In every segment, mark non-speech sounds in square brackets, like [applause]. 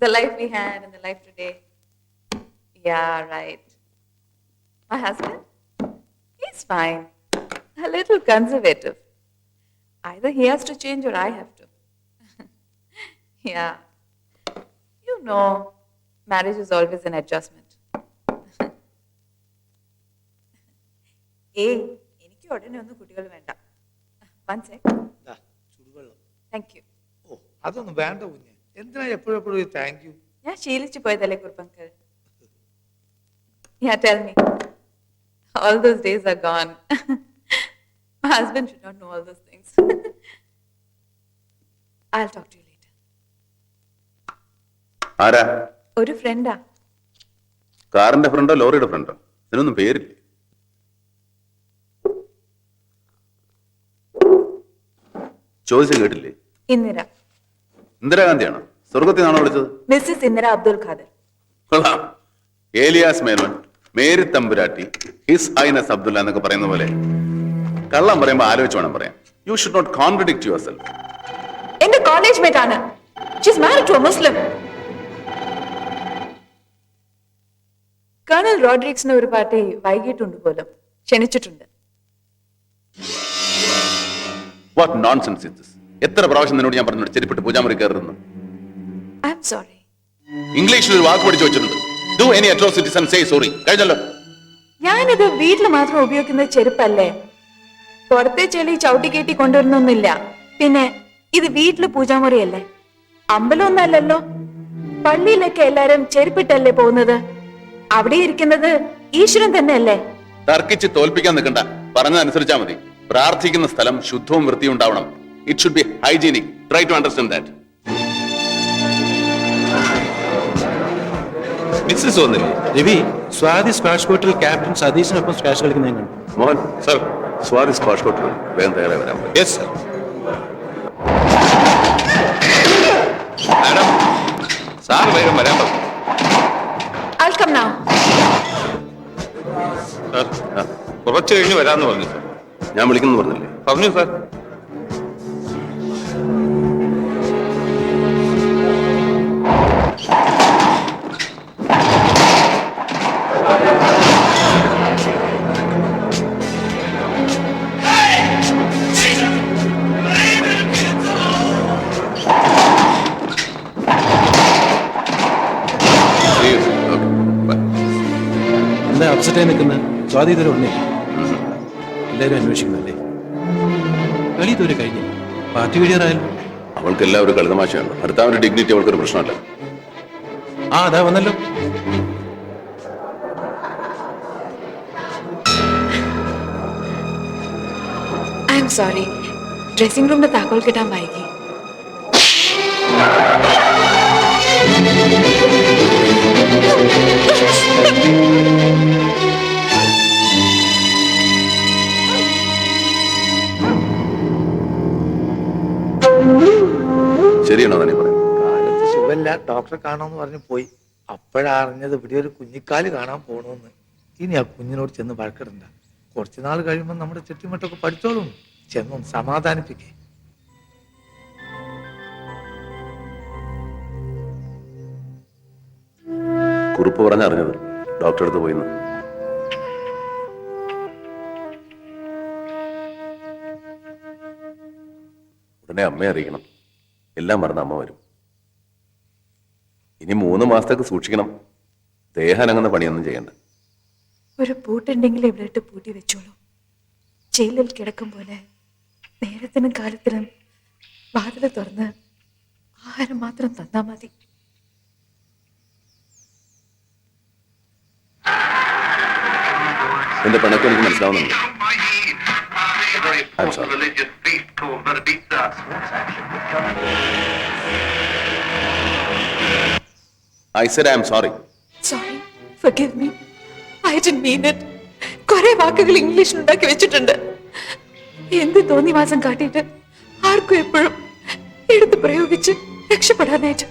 The life we had and the life today. Yeah, right. My husband? He's fine. A little conservative. Either he has to change or I have to. [laughs] yeah. You know, marriage is always an adjustment. [laughs] ഏയ് എനിക്ക് ഉടനെ ഒന്നും കുട്ടികൾ വേണ്ട one sec ദാ, ചുടുവെള്ളം thank you ഓ അതൊന്നും വേണ്ട കുഞ്ഞ് എന്തിനാ എപ്പോഴും എപ്പോഴും താങ്ക് യു ഞാൻ ശീലിച്ചു പോയതല്ലേ കുറുപ്പങ്കൽ Yeah, tell me. All those days are gone. [laughs] My husband should not know all those things. [laughs] I'll talk to you later. ആരാ? ഒരു ഫ്രണ്ടാ കാറിന്റെ ഫ്രണ്ടോ ലോറിയുടെ ഫ്രണ്ടോ? ഇതിനൊന്നും പേരില്ലേ? ചോദിച്ചു കേട്ടില്ലേ? ഇന്ദിര. ഇന്ദിരാഗാന്ധിയാണോ? സ്വർഗത്തിൽ നിന്നാണോ വിളിച്ചത്? മിസ്സിസ് ഇന്ദിര അബ്ദുൽ ഖാദർ. കൊള്ളാം. Elias Menon Mary Thampuratti his highness Abdullah എന്നൊക്കെ പറയുന്ന പോലെ. കള്ളം പറയുമ്പോൾ ആലോചിച്ച് വേണം പറയാം you should not contradict yourself എന്റെ കോളേജ് മേറ്റ് ആണ്. She's married to a Muslim colonel റോഡ്രിക്സിന് ഒരു പാർട്ടി വൈകിട്ടുണ്ട് പോലും. ക്ഷണിച്ചിട്ടുണ്ട്. വാട്ട് നോൺസെൻസ് ഇസ് ദിസ് എത്ര പ്രാവശ്യം നിന്നോട് ഞാൻ പറഞ്ഞു ചെരിപ്പിട്ട് പൂജാമുറി കയറുന്നു. ഐ എം സോറി ഇംഗ്ലീഷിൽ ഒരു വാക്ക് പഠിച്ചു വെച്ചിട്ടുണ്ട് do any atrocities and say sorry കഴിഞ്ഞല്ലോ. ഞാനിത് വീട്ടിൽ മാത്രം ഉപയോഗിക്കുന്ന ചെരുപ്പല്ലേ? പുറത്തെ ചെളി ചവിട്ടി കയറ്റി കൊണ്ടുവരുന്നൊന്നുമില്ല. പിന്നെ ഇത് വീട്ടിൽ പൂജാമുറിയല്ലേ? അമ്പലമൊന്നല്ലല്ലോ പള്ളിയിലൊക്കെ എല്ലാരും ചെരുപ്പിട്ടല്ലേ പോകുന്നത്? അവിടെ ഇരിക്കുന്നത് ഈശ്വരൻ തന്നെയല്ലേ? തർക്കിച്ച് തോൽപ്പിക്കാൻ നിൽക്കണ്ട. പറഞ്ഞതനുസരിച്ചാ മതി. പ്രാർത്ഥിക്കുന്ന സ്ഥലം ശുദ്ധവും വൃത്തിയും ഉണ്ടാവണം. It should be hygienic try to understand that Mrs വന്നില്ലേ രവി സ്വാതി സ്ക്വാഷ് കോർട്ടിൽ ക്യാപ്റ്റൻ സതീശിനൊപ്പം സ്ക്വാഷ് കളിക്കുന്ന ഞാൻ കണ്ടു. മോഹൻ സർ. സ്വാതി സ്ക്വാഷ് കോർട്ടിൽ വേഗം തയ്യാറായി വരാൻ യെസ് സർ മാഡം സാർ വേഗം വരാൻ പറഞ്ഞു. I'll come now. സാർ കുറച്ച് കഴിഞ്ഞ് വരാമെന്ന് പറഞ്ഞു സർ ഞാൻ വിളിക്കുന്നു പറഞ്ഞില്ലേ? പറഞ്ഞു സാർ എന്താ അപ്സെറ്റായി നിൽക്കുന്ന? സ്വാതി ഇതുവരെ ഉണ്ടേ എല്ലാവരും അന്വേഷിക്കുന്നല്ലേ കളി ഇതുവരെ കഴിഞ്ഞു പാർട്ടി കഴിയാറായല്ലോ അവൾക്ക് എല്ലാവരും കളിതമാശയാണ്. ഭർത്താവിന്റെ ഡിഗ്നിറ്റി അവൾക്കൊരു പ്രശ്നമല്ല. ആ അതാ വന്നല്ലോ. Sorry. ഡ്രസ്സിംഗ് റൂമിന്റെ താക്കോൽ കിട്ടാൻ വൈകി. ഡോക്ടറെ കാണാമെന്ന് പറഞ്ഞ് പോയി. അപ്പോഴറിഞ്ഞത് ഇവിടെ ഒരു കുഞ്ഞിക്കാൽ കാണാൻ പോകണമെന്ന് ഇനി ആ കുഞ്ഞിനോട് ചെന്ന് വഴക്കിടണ്ട. കുറച്ച് നാൾ കഴിയുമ്പോൾ നമ്മുടെ ചുറ്റുമട്ടൊക്കെ പഠിച്ചോളും. ചെന്നും സമാധാനിപ്പിക്കേ. കുറിപ്പ് പറഞ്ഞറിഞ്ഞത് ഡോക്ടറെ അടുത്ത് പോയിന്ന്. ഉടനെ അമ്മയെ അറിയിക്കണം. എല്ലാം മറന്ന് അമ്മ വരും. ഇനി മൂന്ന് മാസത്തേക്ക് സൂക്ഷിക്കണം. ദേഹാനങ്ങുന്ന പണിയൊന്നും ചെയ്യണ്ട. ഒരു പൂട്ടുണ്ടെങ്കിൽ ഇവിടെ ഇട്ട് പൂട്ടി വെച്ചോളൂ. ജയിലിൽ കിടക്കും പോലെ നേരത്തിനും കാലത്തിനും വാതിൽ തുറന്ന് ആഹാരം മാത്രം തന്നാ മതി. എന്റെ പിണക്കം എനിക്ക് മനസ്സിലാവുന്നുണ്ട്. I'm sorry. Religious said I am I said I am sorry sorry forgive me. I did mean it കുറെ വാക്കുകൾ ഇംഗ്ലീഷിൽ ഉണ്ടാക്കി വെച്ചിട്ടുണ്ട്. എന്ത് തോന്നിവാസം കാട്ടിയിട്ട്? ആർക്കും എപ്പോഴും എടുത്ത് പ്രയോഗിച്ച് രക്ഷപ്പെടാനായിട്ട്.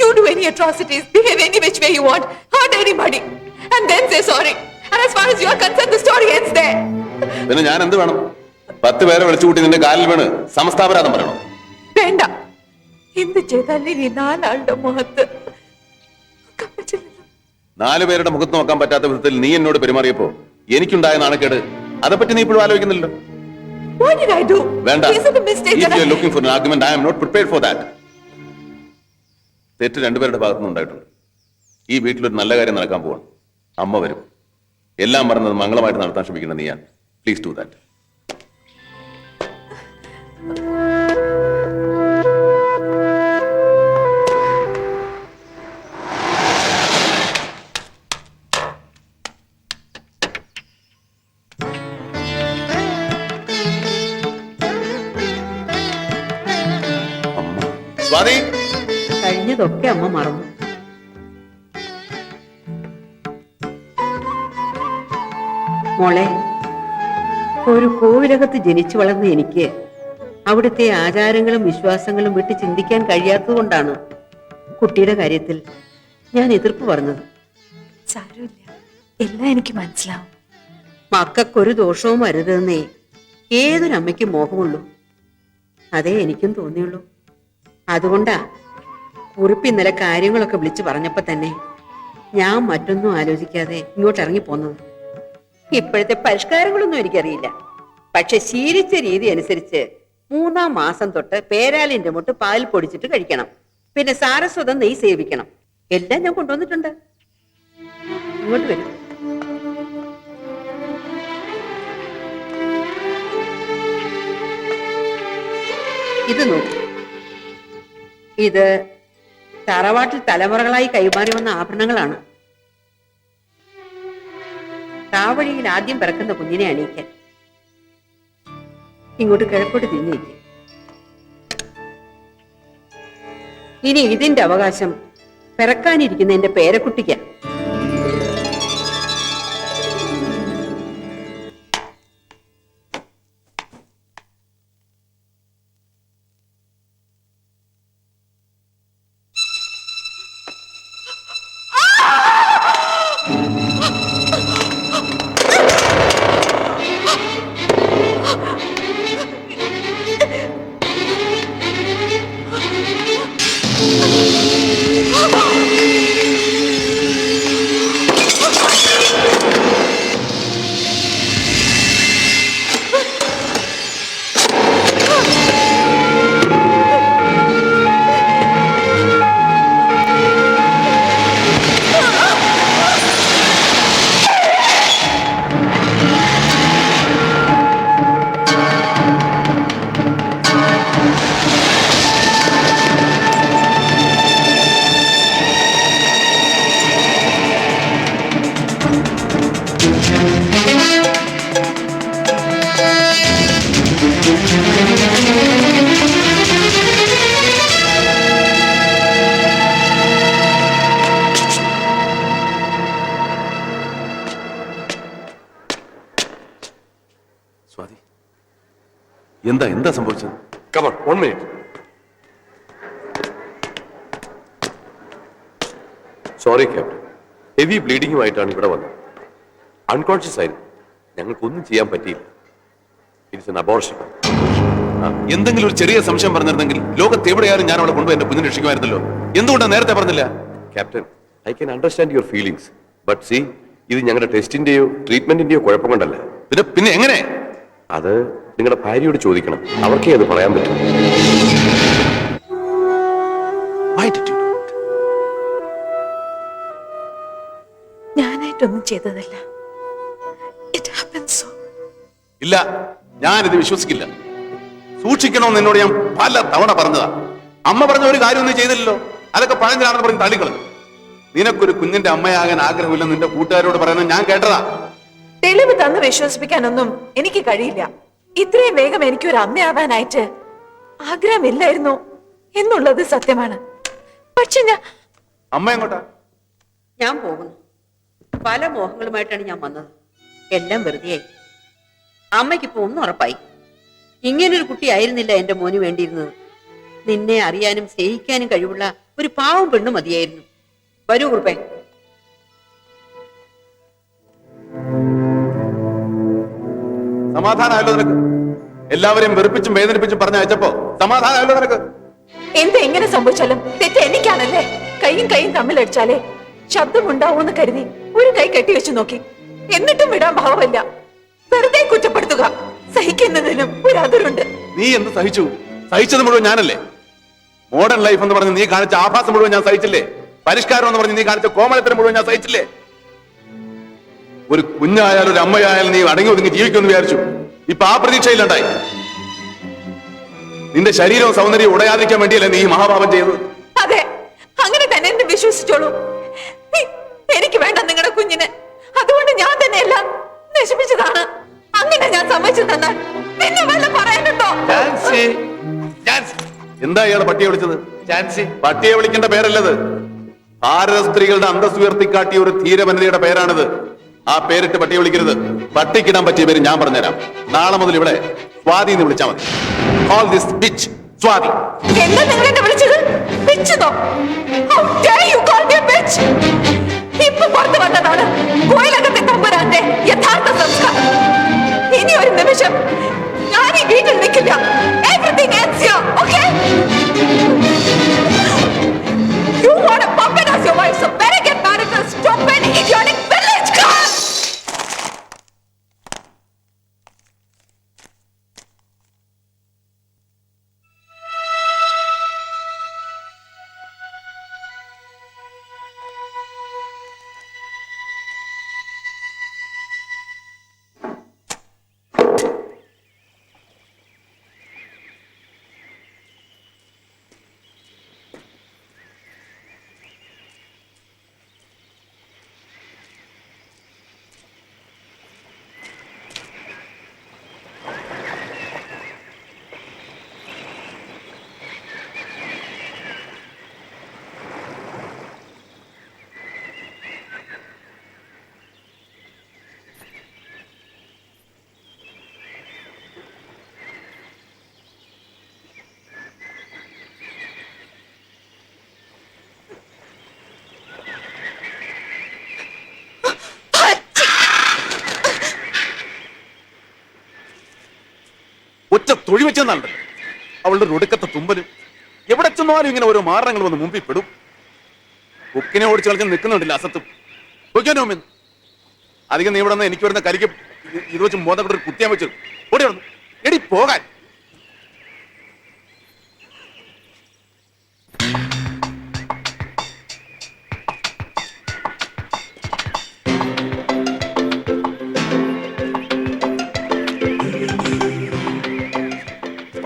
You do any atrocities behave any which way you want hurt anybody and then say sorry and as far as you are concern the story ends there പിന്നെ ഞാൻ എന്ത് വേണം? പത്ത് പേരെ വിളിച്ചു കൂട്ടി നിന്റെ കാലിൽ വീണ് സമസ്താപരാധം പറയണം? വേണ്ട. എന്ത് ചെയ്താലും ഈ നാലാളുടെ മുഖത്ത് നാലു പേരുടെ മുഖത്ത് നോക്കാൻ പറ്റാത്ത വിധത്തിൽ നീ എന്നോട് പെരുമാറിയപ്പോ എനിക്കുണ്ടായ നാണക്കേട് അതേപ്പറ്റി നീ ഇപ്പോഴും ആലോചിക്കുന്നില്ല What did I do? വേണ്ട. Is it a mistake that I... തെറ്റ് രണ്ടുപേരുടെ ഭാഗത്തുനിന്ന് ഉണ്ടായിട്ടുണ്ട്. ഈ വീട്ടിലൊരു നല്ല കാര്യം നടക്കാൻ പോവാണ്. അമ്മ വരും. എല്ലാം പറഞ്ഞത് മംഗളമായിട്ട് നടത്താൻ ശ്രമിക്കുന്ന നീയാണ്. പ്ലീസ് ഡു ദാറ്റ് സ്വാതി കഴിഞ്ഞതൊക്കെ അമ്മ മറന്നു. മോളെ ഒരു കോവിലകത്ത് ജനിച്ചു വളർന്ന എനിക്ക് അവിടുത്തെ ആചാരങ്ങളും വിശ്വാസങ്ങളും വിട്ട് ചിന്തിക്കാൻ കഴിയാത്തതുകൊണ്ടാണ് കുട്ടിയുടെ കാര്യത്തിൽ ഞാൻ എതിർപ്പ് പറഞ്ഞത്. സാരമില്ല. എല്ലാം എനിക്ക് മനസ്സിലാവും. മക്കൾക്കൊരു ദോഷവും വരുതെന്നേ ഏതൊരമ്മയ്ക്കും മോഹമുള്ളൂ. അതേ എനിക്കും തോന്നിയുള്ളൂ. അതുകൊണ്ടാ കുറിപ്പ് ഇന്നലെ കാര്യങ്ങളൊക്കെ വിളിച്ചു പറഞ്ഞപ്പോ തന്നെ ഞാൻ മറ്റൊന്നും ആലോചിക്കാതെ ഇങ്ങോട്ട് ഇറങ്ങി ഇറങ്ങിപ്പോന്നത് ഇപ്പോഴത്തെ പരിഷ്കാരങ്ങളൊന്നും എനിക്കറിയില്ല. പക്ഷെ ശീലിച്ച രീതി അനുസരിച്ച് മൂന്നാം മാസം തൊട്ട് പേരാലിന്റെ മുട്ട് പാൽ പൊടിച്ചിട്ട് കഴിക്കണം. പിന്നെ സാരസ്വതം നെയ് സേവിക്കണം. എല്ലാം ഞാൻ കൊണ്ടുവന്നിട്ടുണ്ട്. ഇങ്ങോട്ട് വരും. ഇത് നോക്കൂ. ഇത് തറവാട്ടിൽ തലമുറകളായി കൈമാറി വന്ന ആഭരണങ്ങളാണ്. താവഴിയിൽ ആദ്യം പിറക്കുന്ന കുഞ്ഞിനെ അണിയിക്കാൻ. ഇങ്ങോട്ട് കിഴക്കോട്ട് തിരിഞ്ഞിരിക്കും ഇനി ഇതിന്റെ അവകാശം പിറക്കാനിരിക്കുന്ന എന്റെ പേരക്കുട്ടിക്ക് സ്വാതി എന്താ എന്താ സംഭവിച്ചത്? On, one minute. Sorry captain heavy ബ്ലീഡിങ്ങുമായിട്ടാണ് ഇവിടെ വന്നത്. അൺകോൺഷ്യസ് ആയിരുന്നു. ഞങ്ങൾക്കൊന്നും ചെയ്യാൻ പറ്റിയില്ല. ഇറ്റ്സ് എൻ അബോർഷൻ എന്തെങ്കിലും ഒരു ചെറിയ സംശയം പറഞ്ഞിരുന്നെങ്കിൽ ലോകത്ത് എവിടെയാലും ഞാൻ അവളെ കൊണ്ടുപോയി എന്റെ കുഞ്ഞിനെ രക്ഷിക്കുമായിരുന്നല്ലോ. എന്തുകൊണ്ടാണ് നേരത്തെ പറഞ്ഞില്ല? Captain I can understand your feelings but see ഇത് ഞങ്ങളുടെ ടെസ്റ്റിന്റെയോ ട്രീറ്റ്മെന്റിന്റെയോ കുഴപ്പം കൊണ്ടല്ല. പിന്നെ പിന്നെ എങ്ങനെ? അത് നിങ്ങളുടെ ഭാര്യയോട് ചോദിക്കണം. അവർക്കേ അത് പറയാൻ പറ്റും. Why did you ഞാനായിട്ടൊന്നും ചെയ്തതല്ല. ഇറ്റ് ഹാപ്പൻ സോ ഇല്ല ഞാനിത് വിശ്വസിക്കില്ല. സൂക്ഷിക്കണമെന്ന് എന്നോട് ഞാൻ പല തവണ പറഞ്ഞതാ. അമ്മ പറഞ്ഞ ഒരു കാര്യം ഒന്നും ചെയ്തില്ലല്ലോ. അതൊക്കെ പഴഞ്ചനാണെന്ന് പറഞ്ഞ് തള്ളിക്കളഞ്ഞു. നിനക്കൊരു കുഞ്ഞിന്റെ അമ്മയാകാൻ ആഗ്രഹമില്ലെന്ന് നിന്റെ കൂട്ടുകാരോട് പറയുന്നത് ഞാൻ കേട്ടതാ. തെളിവ് തന്ന് വിശ്വസിപ്പിക്കാനൊന്നും എനിക്ക് കഴിയില്ല. ഇത്രയും വേഗം എനിക്ക് ഒരു അമ്മയാവാനായിട്ട് ആഗ്രഹമില്ലായിരുന്നു എന്നുള്ളത് സത്യമാണ്. പക്ഷെ ഞാൻ അമ്മ എങ്ങോട്ടാ? ഞാൻ പോകുന്നു. പല മോഹങ്ങളുമായിട്ടാണ് ഞാൻ വന്നത്. എല്ലാം വെറുതെയായി. അമ്മയ്ക്കിപ്പോ ഒന്നും ഉറപ്പായി. ഇങ്ങനൊരു കുട്ടിയായിരുന്നില്ല എന്റെ മോന് വേണ്ടിയിരുന്നത്. നിന്നെ അറിയാനും സ്നേഹിക്കാനും കഴിവുള്ള ഒരു പാവം പെണ്ണു മതിയായിരുന്നു. വരൂ കുറുപ്പേ. സമാധാനമല്ലോ നിനക്ക്. എല്ലാവരെയും വെറുപ്പിച്ചും വേദനിപ്പിച്ചും പറഞ്ഞയച്ചപ്പോ സമാധാനമല്ലോ നിനക്ക്. എന്ത് എങ്ങനെ സംഭവിച്ചാലും തെറ്റ് എനിക്കാണല്ലേ? കൈയും കൈയും തമ്മിലടിച്ചാലേ ഉണ്ടാവൂന്ന് കരുതി ഒരു കൈ കെട്ടി കെട്ടിവെച്ചു നോക്കി. എന്നിട്ടും വിടാൻ ഭാവമല്ല. വെറുതെ കുറ്റപ്പെടുത്തുക. സഹിക്കുന്നതിനും ഒരു അതിരുണ്ട്. നീ എന്ത് സഹിച്ചു? സഹിച്ചത് മുഴുവൻ ഞാനല്ലേ? മോഡേൺ ലൈഫ് എന്ന് പറഞ്ഞ് നീ കാണിച്ച ആഭാസം മുഴുവൻ ഞാൻ സഹിച്ചില്ലേ? പരിഷ്കാരം എന്ന് പറഞ്ഞ് നീ കാണിച്ച കോമളത്തിന് മുഴുവൻ ഞാൻ സഹിച്ചില്ലേ? ഒരു കുഞ്ഞായാലും ഒരു അമ്മയായാലും നീ അടങ്ങി ഒതുങ്ങി ജീവിക്കുമെന്ന് വിചാരിച്ചു. ഇപ്പൊ ആ പ്രതീക്ഷയിലുണ്ടായി. നിന്റെ ശരീരവും സൗന്ദര്യവും ഉടയാതിരിക്കാൻ വേണ്ടിയല്ലേ നീ മഹാഭാവം ചെയ്തത്? അതെ. അങ്ങനെ തന്നെ എന്നെ വിശ്വസിച്ചോളൂ. എനിക്ക് വേണ്ട നിങ്ങളുടെ കുഞ്ഞിന്. അതുകൊണ്ട് ഞാൻ തന്നെ എല്ലാം നശിപ്പിച്ചതാണ്. അങ്ങനെ ഞാൻ സമ്മതിച്ചു തന്നാൽ പിന്നെ വല്ല പറയാനുണ്ടോ? എന്താ ഇയാളെ പട്ടിയെ വിളിച്ചത്? പട്ടിയെ വിളിക്കേണ്ട പേരല്ലത്. ഭാരത സ്ത്രീകളുടെ അന്തസ് ഉയർത്തിക്കാട്ടിയ ഒരു ധീരവനിതയുടെ പേരാണിത്. ആ പേരിട്ട് പട്ടിയെ വിളിക്കരുത്. പട്ടിക്കിടാൻ പറ്റിയ പേര് ഞാൻ പറഞ്ഞുതരാം. നാളെ മുതൽ ഇവിടെ സ്വാതി എന്ന് വിളിച്ചാൽ മതി. All this pitch Swathi. നിമിഷം ഞാൻ ഈ വീട്ടിൽ നിൽക്കില്ല. Ends തൊഴി വെച്ചെന്നാണ് അവളുടെ ഒടുക്കത്തെ തുമ്പലും. എവിടെ ചെന്നാലും ഇങ്ങനെ ഓരോ മാരണങ്ങൾ വന്ന് മുമ്പിൽ പെടും. ബുക്കിനെ ഓടിച്ച് കളിച്ച് നിൽക്കുന്നുണ്ടല്ലോ അസത്തും. അധികം നീ ഇവിടെ നിന്ന് എനിക്ക് വരുന്ന കരിക്ക് ഇത് വെച്ച് ഒരു കുത്തിയാൻ വെച്ചു ഓടി വന്നു എടി പോകാൻ.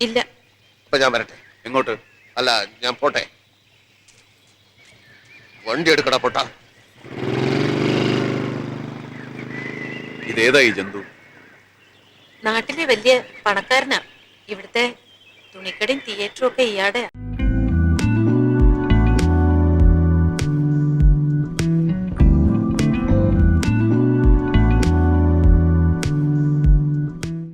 ഇല്ല. അപ്പൊ ഞാൻ വരട്ടെ. എങ്ങോട്ട്? അല്ല ഞാൻ പോട്ടെ. വണ്ടി എടുക്കടാ പൊട്ട. ഇതേതാ ഈ ജന്തു? നാട്ടിലെ വലിയ പണക്കാരനാ. ഇവിടുത്തെ തുണിക്കടയും തിയേറ്ററും ഒക്കെ ഇയാടെ